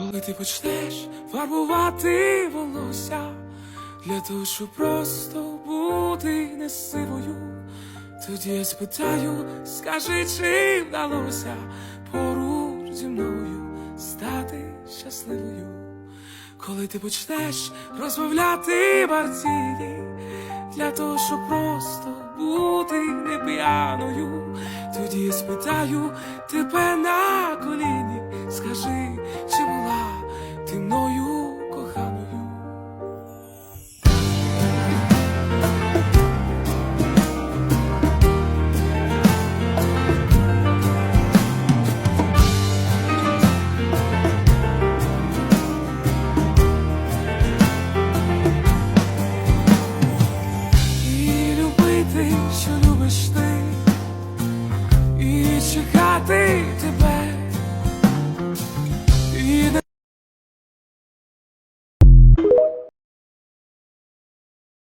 Коли ти почнеш фарбувати волосся для того, щоб просто бути не сивою, тоді я спитаю, скажи, чи вдалося поруч зі мною стати щасливою. Коли ти почнеш розмовляти партії для того, щоб просто бути не п'яною, тоді я спитаю тебе на коліні, скажи, що любиш ти, і чекати тебе.